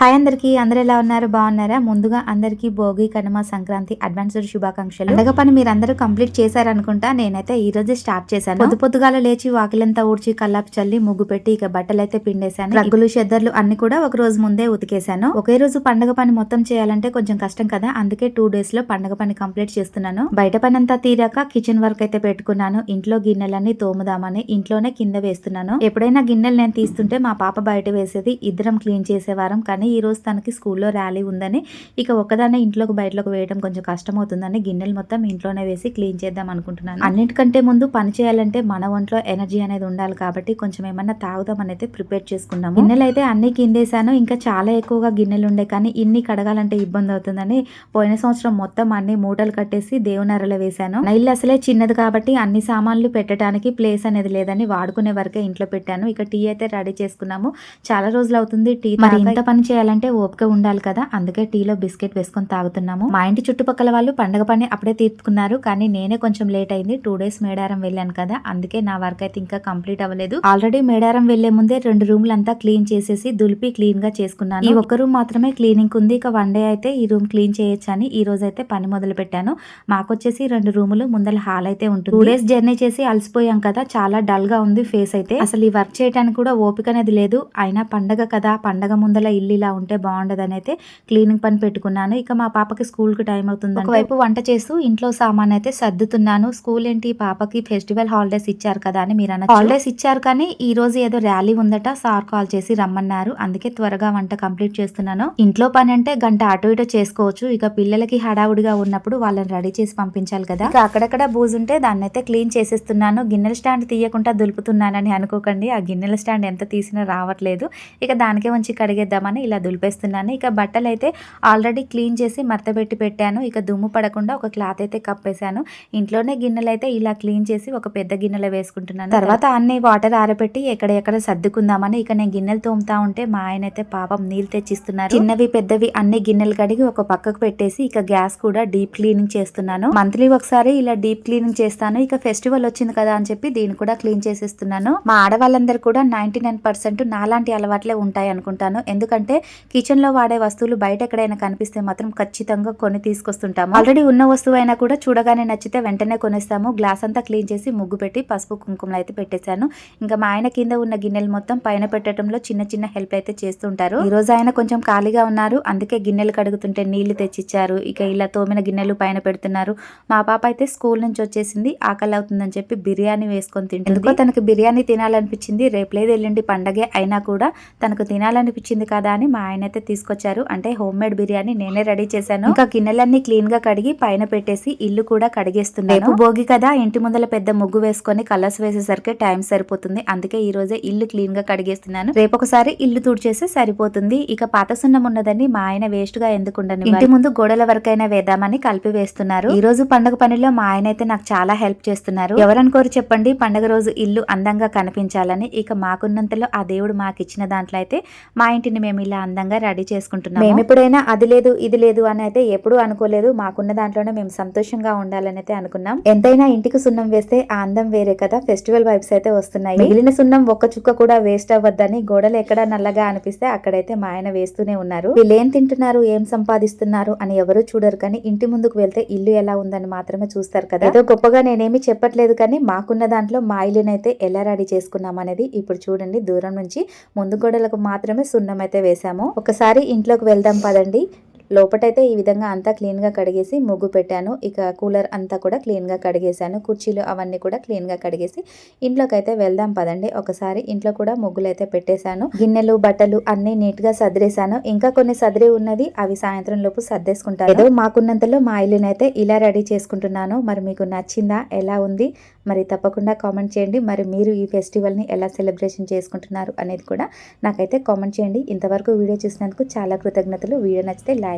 Hi అందరికీ. అందరు ఎలా ఉన్నారు? బాగున్నారా? ముందుగా అందరికీ భోగి కనుమ సంక్రాంతి అడ్వాన్స్డ్ శుభాకాంక్షలు. పండగ పని మీరు కంప్లీట్ చేశారనుకుంటా నేనైతే ఈ రోజే స్టార్ట్ చేశాను. పొద్దు పొద్దుగాల లేచి వాకిలంతా ఊడ్చి కల్లాపు చల్లి ముగ్గు పెట్టి ఇక బట్టలు అయితే పిండేశాను. రగ్గులు షెద్దర్లు అన్ని కూడా ఒక రోజు ముందే ఉతికేశాను. ఒకే రోజు పండగ పని మొత్తం చేయాలంటే కొంచెం కష్టం కదా. అందుకే టూ డేస్లో పండగ పని కంప్లీట్ చేస్తున్నాను. బయట పని అంతా తీరాక కిచెన్ వర్క్ అయితే పెట్టుకున్నాను. ఇంట్లో గిన్నెలన్నీ తోముదామని ఇంట్లోనే కింద వేస్తున్నాను. ఎప్పుడైనా గిన్నెలు నేను తీస్తుంటే మా పాప బయట వేసేది. ఇద్దరం క్లీన్ చేసేవారం. కానీ ఈ రోజు తనకి స్కూల్లో ర్యాలీ ఉందని ఇక ఒక్కదాన్నే ఇంట్లోకి బయటలోకి వేయడం కొంచెం కష్టం అవుతుందని గిన్నెలు మొత్తం ఇంట్లోనే వేసి క్లీన్ చేద్దాం అనుకుంటున్నాను. అన్నిటికంటే ముందు పని చేయాలంటే మన ఒంట్లో ఎనర్జీ అనేది ఉండాలి కాబట్టి కొంచెం ఏమన్నా తాగుదాం అయితే ప్రిపేర్ చేసుకున్నాము. గిన్నెలు అయితే అన్ని కిందేశాను. ఇంకా చాలా ఎక్కువగా గిన్నెలు ఉండే కానీ ఇన్ని కడగాలంటే ఇబ్బంది అవుతుందని పోయిన సంవత్సరం మొత్తం అన్ని మూటలు కట్టేసి దేవునరలో వేశాను. నా ఇల్లు అసలే చిన్నది కాబట్టి అన్ని సామాన్లు పెట్టడానికి ప్లేస్ అనేది లేదని వాడుకునే వరకే ఇంట్లో పెట్టాను. ఇక టీ అయితే రెడీ చేసుకున్నాము. చాలా రోజులు అవుతుంది. టీ మరి ఇంత పని చేయాలంటే ఓపిక ఉండాలి కదా. అందుకే టీలో బిస్కెట్ వేసుకొని తాగుతున్నాము. మా ఇంటి చుట్టుపక్కల వాళ్ళు పండగ పని అప్పుడే తీర్చుకున్నారు కానీ నేనే కొంచెం లేట్ అయింది. టూ డేస్ మేడారం వెళ్ళాను కదా. అందుకే నా వర్క్ అయితే ఇంకా కంప్లీట్ అవ్వలేదు. ఆల్రెడీ మేడారం వెళ్ళే ముందే రెండు రూమ్లు అంతా క్లీన్ చేసేసి దులిపి క్లీన్గా చేసుకున్నాను. ఈ ఒక్క రూమ్ మాత్రమే క్లీనింగ్ ఉంది. ఇక వన్ డే అయితే ఈ రూమ్ క్లీన్ చేయొచ్చు అని ఈ రోజు అయితే పని మొదలు పెట్టాను. మాకొచ్చేసి రెండు రూములు ముందల హాల్ అయితే ఉంటుంది. టూ డేస్ జర్నీ చేసి అలసిపోయాం కదా. చాలా డల్గా ఉంది ఫేస్ అయితే. అసలు ఈ వర్క్ చేయడానికి కూడా ఓపిక అనేది లేదు. అయినా పండగ కదా. పండగ ముందల ఇల్లు ఇలా ఉంటే బాగుండదని అయితే క్లీనింగ్ పని పెట్టుకున్నాను. ఇక మా పాపకి స్కూల్కి టైం అవుతుంది ఒకవైపు వంట చేస్తూ ఇంట్లో సామాన్ అయితే సర్దుతున్నాను. స్కూల్ ఏంటి? పాపకి ఫెస్టివల్ హాలిడేస్ ఇచ్చారు కదా అని మీరు అనొచ్చు. హాలిడేస్ ఇచ్చారు కానీ ఈ రోజు ఏదో ర్యాలీ ఉందట సార్ కాల్ చేసి రమ్మన్నారు. అందుకే త్వరగా వంట కంప్లీట్ చేస్తున్నాను. ఇంట్లో పని అంటే గంట అటు ఇటు చేసుకోవచ్చు. ఇక పిల్లలకి హడావుడిగా ఉన్నప్పుడు వాళ్ళని రెడీ చేసి పంపించాలి కదా. ఇక అక్కడక్కడ బూజుంటే దాన్ని అయితే క్లీన్ చేసేస్తున్నాను. గిన్నెల స్టాండ్ తీయకుండా దులుపుతున్నానని అనుకోకండి. ఆ గిన్నెల స్టాండ్ ఎంత తీసినా రావట్లేదు. ఇక దానికే ఉంచి కడిగేద్దామని ఇలా దులిపేస్తున్నాను. ఇక బట్టలు అయితే ఆల్రెడీ క్లీన్ చేసి మడతపెట్టి పెట్టాను. ఇక దుమ్ము పడకుండా ఒక క్లాత్ అయితే కప్పేశాను. ఇంట్లోనే గిన్నెలు అయితే ఇలా క్లీన్ చేసి ఒక పెద్ద గిన్నెలో వేసుకుంటున్నాను. తర్వాత అన్ని వాటర్ ఆరబెట్టి ఎక్కడెక్కడ సర్దుకుందామని ఇక నేను గిన్నెలు తోముతా ఉంటే మా ఆయన అయితే పాపం నీళ్ళు తెచ్చిస్తున్నారు. చిన్నవి పెద్దవి అన్ని గిన్నెలు కడిగి ఒక పక్కకు పెట్టేసి ఇక గ్యాస్ కూడా డీప్ క్లీనింగ్ చేస్తున్నాను. మంత్లీ ఒకసారి ఇలా డీప్ క్లీనింగ్ చేస్తాను. ఇక ఫెస్టివల్ వచ్చింది కదా అని చెప్పి దీన్ని కూడా క్లీన్ చేసేస్తున్నాను. మా ఆడవాళ్ళందరూ కూడా నైన్టీ నైన్ పర్సెంట్ నాలాంటి అలవాట్లే ఉంటాయి అనుకుంటాను ఎందుకంటే కిచెన్లో వాడే వస్తువులు బయట ఎక్కడైనా కనిపిస్తే మాత్రం ఖచ్చితంగా కొని తీసుకొస్తుంటాము. ఆల్రెడీ ఉన్న వస్తువు అయినా కూడా చూడగానే నచ్చితే వెంటనే కొనేస్తాము. గ్లాస్ అంతా క్లీన్ చేసి ముగ్గు పెట్టి పసుపు కుంకుమలు అయితే పెట్టేశాను. ఇంకా మా ఆయన కింద ఉన్న గిన్నెలు మొత్తం పైన పెట్టడంలో చిన్న చిన్న హెల్ప్ అయితే చేస్తుంటారు. ఈ రోజు ఆయన కొంచెం ఖాళీగా ఉన్నారు. అందుకే గిన్నెలు కడుగుతుంటే నీళ్ళు తెచ్చిచ్చారు. ఇక ఇలా తోమిన గిన్నెలు పైన పెడుతున్నారు. మా పాప అయితే స్కూల్ నుంచి వచ్చేసింది. ఆకలి అవుతుందని చెప్పి బిర్యానీ వేసుకొని తింటుంది. ఎందుకో తనకు బిర్యానీ తినాలనిపించింది. రేపు లేదు ఎల్లుండి పండగే అయినా కూడా తనకు తినాలనిపించింది కదా అని మా ఆయన అయితే తీసుకొచ్చారు. అంటే హోమ్ మేడ్ బిర్యానీ నేనే రెడీ చేశాను. ఇంకా గిన్నెలన్నీ క్లీన్గా కడిగి పైన పెట్టేసి ఇల్లు కూడా కడిగేస్తున్నాను. రేపు భోగి కదా ఇంటి ముందల పెద్ద ముగ్గు వేసుకొని కలర్స్ వేసేసరికి టైం సరిపోతుంది. అందుకే ఈ రోజే ఇల్లు క్లీన్గా కడిగేస్తున్నాను. రేపు ఒకసారి ఇల్లు తుడిచేస్తే సరిపోతుంది. ఇక పాత సున్నం ఉన్నదని మా ఆయన వేస్ట్గా ఎందుకుండని ఇంటి ముందు గోడల వరకైనా వేద్దామని కలిపి వేస్తున్నారు. ఈ రోజు పండుగ పనిలో మా ఆయన అయితే నాకు చాలా హెల్ప్ చేస్తున్నారు. ఎవరనుకోరు చెప్పండి పండుగ రోజు ఇల్లు అందంగా కనిపించాలని. ఇక మాకున్నంతలో ఆ దేవుడు మాకు ఇచ్చిన దాంట్లో అయితే మా ఇంటిని మేము ఇలా అందంగా రెడీ చేసుకుంటున్నాం మేము ఎప్పుడైనా అది లేదు ఇది లేదు అని అయితే ఎప్పుడూ అనుకోలేదు. మాకున్న దాంట్లోనే మేము సంతోషంగా ఉండాలని అయితే అనుకున్నాం. ఎంతైనా ఇంటికి సున్నం వేస్తే ఆ అందం వేరే కదా. ఫెస్టివల్ వైబ్స్ అయితే వస్తున్నాయి. మిగిలిన సున్నం ఒక్క చుక్క కూడా వేస్ట్ అవ్వద్దని గోడలు ఎక్కడ నల్లగా అనిపిస్తే అక్కడైతే మా ఆయన వేస్తూనే ఉన్నారు. వీళ్ళు ఏం తింటున్నారు ఏం సంపాదిస్తున్నారు అని ఎవరు చూడరు కానీ ఇంటి ముందుకు వెళ్తే ఇల్లు ఎలా ఉందని మాత్రమే చూస్తారు కదా. ఏదో గొప్పగా నేనేమి చెప్పట్లేదు కానీ మాకున్న దాంట్లో మా ఇల్లునైతే ఎలా రెడీ చేసుకున్నాం అనేది ఇప్పుడు చూడండి. దూరం నుంచి ముందు గోడలకు మాత్రమే సున్నం అయితే వేసాము ఒకసారి ఇంట్లోకి వెళ్దాం పదండి. లోపటైతే ఈ విధంగా అంతా క్లీన్గా కడిగేసి ముగ్గు పెట్టాను. ఇక కూలర్ అంతా కూడా క్లీన్గా కడిగేశాను. కుర్చీలు అవన్నీ కూడా క్లీన్గా కడిగేసి ఇంట్లోకి అయితే వెళ్దాం పదండి. ఒకసారి ఇంట్లో కూడా ముగ్గులు అయితే పెట్టేశాను. గిన్నెలు బట్టలు అన్నీ నీట్గా సదిరేశాను. ఇంకా కొన్ని సదిరి ఉన్నది అవి సాయంత్రం లోపు సర్దేసుకుంటాను. ఏదో మాకున్నంతలో మా ఇల్లునైతే ఇలా రెడీ చేసుకుంటున్నాను. మరి మీకు నచ్చిందా? ఎలా ఉంది? మరి తప్పకుండా కామెంట్ చేయండి. మరి మీరు ఈ ఫెస్టివల్ని ఎలా సెలబ్రేషన్ చేసుకుంటున్నారు అనేది కూడా నాకైతే కామెంట్ చేయండి. ఇంతవరకు వీడియో చూసినందుకు చాలా కృతజ్ఞతలు. వీడియో నచ్చితే లైక్